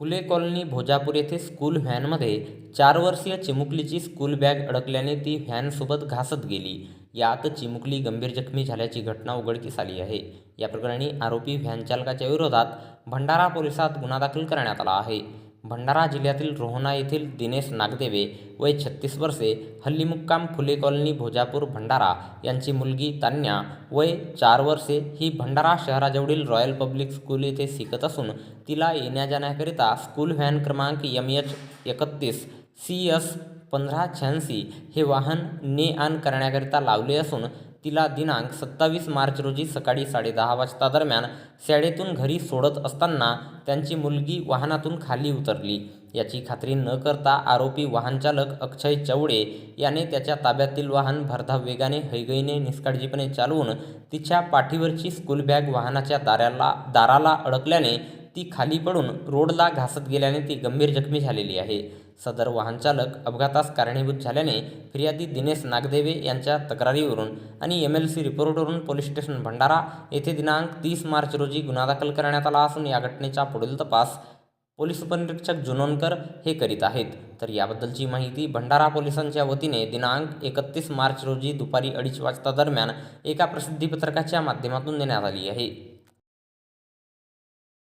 फुले colony Bhojapur येथे school व्हॅनमध्ये चार वर्षीय चिमुकलीची स्कूल बॅग अडकल्याने ती व्हॅनसोबत घासत गेली. यात चिमुकली गंभीर जखमी झाल्याची घटना उघडकीस आली आहे. या प्रकरणी आरोपी व्हॅन चालकाच्या विरोधात भंडारा पोलिसात गुन्हा दाखल करण्यात आला आहे. भंडारा जिल्ह्यातील रोहना येथील दिनेश नागदेवे वय छत्तीस वर्षे हल्ली मुक्काम फुले कॉलनी भोजापूर भंडारा यांची मुलगी तान्या वय चार वर्षे ही भंडारा शहराजवळील रॉयल पब्लिक स्कूल येथे शिकत असून तिला येण्या जाण्याकरिता स्कूल व्हॅन क्रमांक एम एच एकतीस सी एस पंधरा शहाऐंशी हे वाहन ने आण करण्याकरिता लावले असून तिला दिनांक सत्तावीस मार्च रोजी सकाळी साडेदहा वाजता दरम्यान शाळेतून घरी सोडत असताना त्यांची मुलगी वाहनातून खाली उतरली. याची खात्री न करता आरोपी वाहनचालक अक्षय चवडे याने त्याच्या ताब्यातील वाहन भरधाव वेगाने हैगईने निष्काळजीपणे चालवून तिच्या पाठीवरची स्कूल बॅग वाहनाच्या दाराला दाराला अडकल्याने ती खाली पडून रोडला घासत गेल्याने ती गंभीर जखमी झालेली आहे. सदर वाहनचालक अपघातास कारणीभूत झाल्याने फिर्यादी दिनेश नागदेवे यांच्या तक्रारीवरून आणि एम एल सी रिपोर्टवरून पोलीस स्टेशन भंडारा येथे दिनांक तीस मार्च रोजी गुन्हा दाखल करण्यात आला असून या घटनेचा पुढील तपास पोलीस उपनिरीक्षक जुनोनकर हे करीत आहेत. तर याबद्दलची माहिती भंडारा पोलिसांच्या वतीने दिनांक एकतीस मार्च रोजी दुपारी अडीच वाजता दरम्यान एका प्रसिद्धीपत्रकाच्या माध्यमातून देण्यात आली आहे.